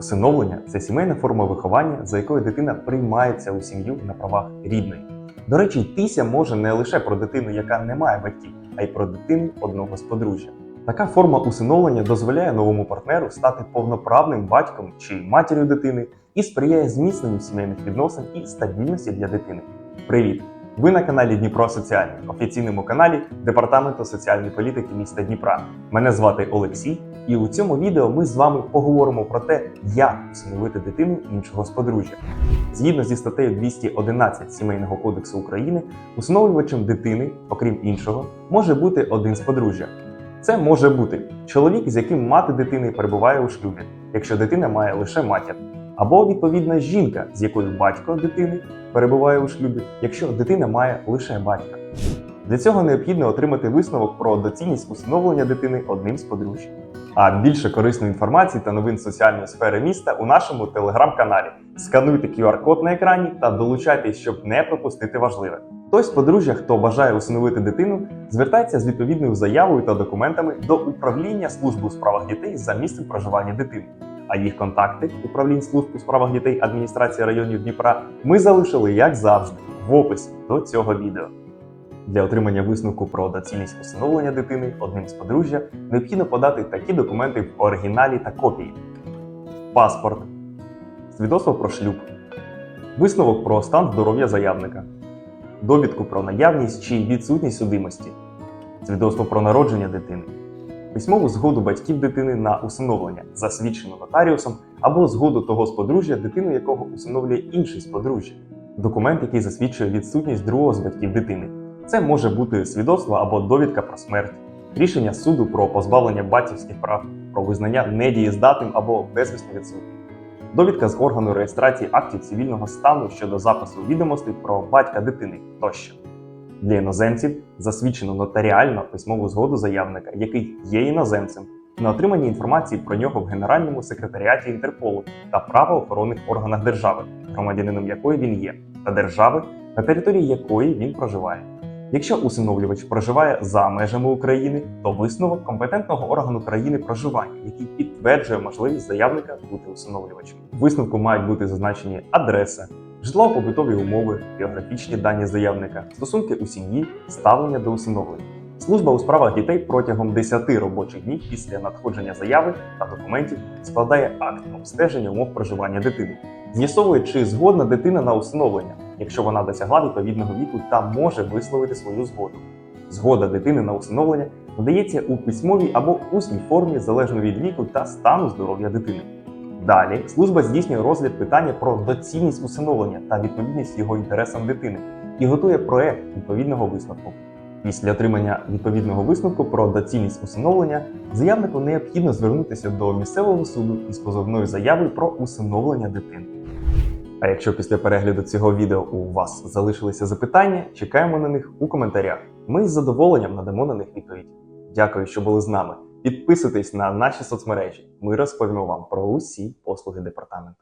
Усиновлення це сімейна форма виховання, за якою дитина приймається у сім'ю на правах рідної. До речі, йтися може не лише про дитину, яка не має батьків, а й про дитину одного з подружжя. Така форма усиновлення дозволяє новому партнеру стати повноправним батьком чи матір'ю дитини і сприяє зміцненню сімейних відносин і стабільності для дитини. Привіт! Ви на каналі Дніпро Соціальний, офіційному каналі Департаменту соціальної політики міста Дніпра. Мене звати Олексій, і у цьому відео ми з вами поговоримо про те, як усиновити дитину іншого з подружжя. Згідно зі статтею 211 Сімейного кодексу України, усиновлювачем дитини, окрім іншого, може бути один з подружжя. Це може бути чоловік, з яким мати дитини перебуває у шлюбі, якщо дитина має лише матір, або відповідна жінка, з якою батько дитини перебуває у шлюбі, якщо дитина має лише батька. Для цього необхідно отримати висновок про доцільність усиновлення дитини одним з подружжя. А більше корисної інформації та новин соціальної сфери міста у нашому телеграм-каналі. Скануйте QR-код на екрані та долучайтесь, щоб не пропустити важливе. Той з подружжя, хто бажає усиновити дитину, звертається з відповідною заявою та документами до управління служби у справах дітей за місцем проживання дитини. А їх контакти управлінь служб у справах дітей адміністрації районів Дніпра ми залишили, як завжди, в описі до цього відео. Для отримання висновку про доцільність усиновлення дитини одним з подружжя необхідно подати такі документи в оригіналі та копії: паспорт, свідоцтво про шлюб, висновок про стан здоров'я заявника, довідку про наявність чи відсутність судимості, свідоцтво про народження дитини, письмову згоду батьків дитини на усиновлення, засвідчену нотаріусом або згоду того з подружжя, дитину якого усиновлює інший з подружжя, документ, який засвідчує відсутність другого з батьків дитини. Це може бути свідоцтво або довідка про смерть, рішення суду про позбавлення батьківських прав, про визнання недієздатним або безвісно відсутнім, довідка з органу реєстрації актів цивільного стану щодо запису відомостей про батька дитини тощо. Для іноземців засвідчено нотаріально письмову згоду заявника, який є іноземцем, на отримання інформації про нього в Генеральному секретаріаті Інтерполу та правоохоронних органах держави, громадянином якої він є, та держави, на території якої він проживає. Якщо усиновлювач проживає за межами України, то висновок компетентного органу країни проживання, який підтверджує можливість заявника бути усиновлювачем. Висновку мають бути зазначені адреса, житлово-побутові умови, біографічні дані заявника, стосунки у сім'ї, ставлення до усиновлення. Служба у справах дітей протягом 10 робочих днів після надходження заяви та документів складає акт обстеження умов проживання дитини, з'ясовує, чи згодна дитина на усиновлення, якщо вона досягла відповідного віку та може висловити свою згоду. Згода дитини на усиновлення надається у письмовій або усній формі залежно від віку та стану здоров'я дитини. Далі служба здійснює розгляд питання про доцільність усиновлення та відповідність його інтересам дитини і готує проект відповідного висновку. Після отримання відповідного висновку про доцільність усиновлення заявнику необхідно звернутися до місцевого суду із позовною заявою про усиновлення дитини. А якщо після перегляду цього відео у вас залишилися запитання, чекаємо на них у коментарях. Ми з задоволенням надамо на них відповідь. Дякую, що були з нами. Підписуйтесь на наші соцмережі. Ми розповімо вам про усі послуги департаменту.